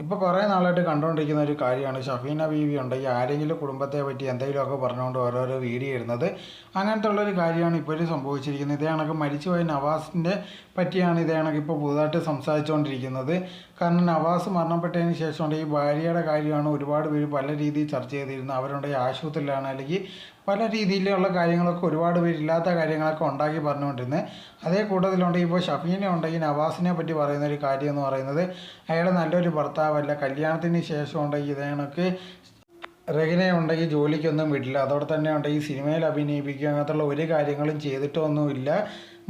ഇപ്പോൾ കുറേ നാളായിട്ട് കണ്ടുകൊണ്ടിരിക്കുന്ന ഒരു കാര്യമാണ്. ഷഫീന ബീവി ഈ ആരെങ്കിലും കുടുംബത്തെ പറ്റി എന്തെങ്കിലുമൊക്കെ പറഞ്ഞുകൊണ്ട് ഓരോരോ വീഡിയോ ഇടുന്നത് അങ്ങനത്തെ ഉള്ളൊരു കാര്യമാണ് ഇപ്പോഴും സംഭവിച്ചിരിക്കുന്നത്. ഇതേ മരിച്ചുപോയ നവാസിന്റെ പറ്റിയാണ് ഇതേ ഇപ്പോൾ പുതുതായിട്ട് സംസാരിച്ചുകൊണ്ടിരിക്കുന്നത് കാരണം നവാസ് മരണപ്പെട്ടതിന് ശേഷം ഈ ഭാര്യയുടെ കാര്യമാണ് ഒരുപാട് പേര് പല രീതിയിൽ ചർച്ച ചെയ്തിരുന്നത്. അവരുണ്ടെങ്കിൽ ആശുപത്രിയിലാണ് അല്ലെങ്കിൽ പല രീതിയിലുള്ള കാര്യങ്ങളൊക്കെ ഒരുപാട് പേരില്ലാത്ത കാര്യങ്ങളൊക്കെ ഉണ്ടാക്കി പറഞ്ഞുകൊണ്ടിരുന്നത് അതേ കൂട്ടത്തിലുണ്ടെങ്കിൽ ഇപ്പോൾ ഷഫീനെ ഉണ്ടെങ്കിൽ നവാസിനെ പറ്റി പറയുന്ന ഒരു കാര്യം എന്ന് പറയുന്നത്. അയാൾ നല്ലൊരു ഭർത്താവല്ല കല്യാണത്തിന് ശേഷം ഉണ്ടെങ്കിൽ ഇതേണക്ക് റെഗിനെ ഉണ്ടെങ്കിൽ ജോലിക്കൊന്നും വിടില്ല. അതോടെ തന്നെ ഉണ്ടെങ്കിൽ സിനിമയിൽ അഭിനയിപ്പിക്കുക അങ്ങനത്തുള്ള ഒരു കാര്യങ്ങളും ചെയ്തിട്ടൊന്നുമില്ല.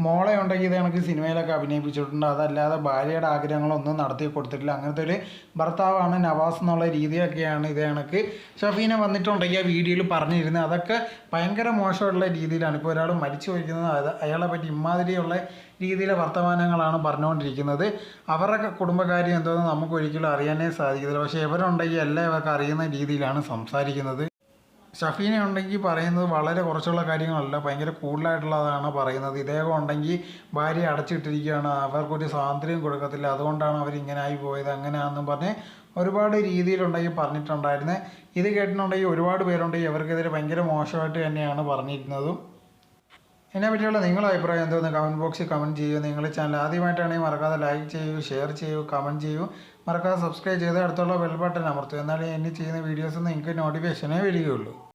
മോളെ ഉണ്ടെങ്കിൽ ഇത് കണക്ക് സിനിമയിലൊക്കെ അഭിനയിപ്പിച്ചിട്ടുണ്ട്. അതല്ലാതെ ഭാര്യയുടെ ആഗ്രഹങ്ങളൊന്നും നടത്തി കൊടുത്തിട്ടില്ല. അങ്ങനത്തെ ഒരു ഭർത്താവാണ് നവാസ് എന്നുള്ള രീതിയൊക്കെയാണ് ഇത് കണക്ക്. ഷഫീന വന്നിട്ടുണ്ടെങ്കിൽ ആ വീഡിയോയിൽ പറഞ്ഞിരുന്നത്. അതൊക്കെ ഭയങ്കര മോശമുള്ള രീതിയിലാണ്. ഇപ്പോൾ ഒരാൾ മരിച്ചു പോയിരിക്കുന്നത്. അയാളെ പറ്റി ഇമാതിരിയുള്ള രീതിയിലെ വർത്തമാനങ്ങളാണ് പറഞ്ഞുകൊണ്ടിരിക്കുന്നത്. അവരുടെ കുടുംബകാര്യം എന്തോന്ന് നമുക്ക് ഒരിക്കലും അറിയാനേ സാധിക്കത്തില്ല. പക്ഷേ ഇവരുണ്ടെങ്കിൽ എല്ലാം ഇവർക്ക് അറിയുന്ന രീതിയിലാണ് സംസാരിക്കുന്നത്. ഷഫീന ഉണ്ടെങ്കിൽ പറയുന്നത് വളരെ കുറച്ചുള്ള കാര്യങ്ങളല്ല. ഭയങ്കര കൂടുതലായിട്ടുള്ളതാണ് പറയുന്നത്. ഇദ്ദേഹം ഉണ്ടെങ്കിൽ ഭാര്യ അടച്ചിട്ടിരിക്കുകയാണ്. അവർക്കൊരു സ്വാതന്ത്ര്യം കൊടുക്കത്തില്ല. അതുകൊണ്ടാണ് അവർ ഇങ്ങനെ ആയി പോയത്. അങ്ങനെയാണെന്നും പറഞ്ഞ് ഒരുപാട് രീതിയിലുണ്ടെങ്കിൽ പറഞ്ഞിട്ടുണ്ടായിരുന്നത് ഇത് കേട്ടിട്ടുണ്ടെങ്കിൽ ഒരുപാട് പേരുണ്ടെങ്കിൽ അവർക്കെതിരെ ഭയങ്കര മോശമായിട്ട് തന്നെയാണ് പറഞ്ഞിരുന്നതും. ഇതിനെ പറ്റിയുള്ള നിങ്ങളുടെ അഭിപ്രായം എന്തോന്ന് കമന്റ് ബോക്സിൽ കമന്റ് ചെയ്യൂ. നിങ്ങൾ ചാനൽ ആദ്യമായിട്ടാണെങ്കിൽ മറക്കാതെ ലൈക്ക് ചെയ്യൂ ഷെയർ ചെയ്യൂ കമന്റ് ചെയ്യൂ. മറക്കാതെ സബ്സ്ക്രൈബ് ചെയ്ത് അടുത്തുള്ള ബെൽ ബട്ടൺ അമർത്തുക എന്നാലേ എന്നെ ചെയ്യുന്ന വീഡിയോസ് നിങ്ങൾക്ക് നോട്ടിഫിക്കേഷനേ വരികയുള്ളൂ.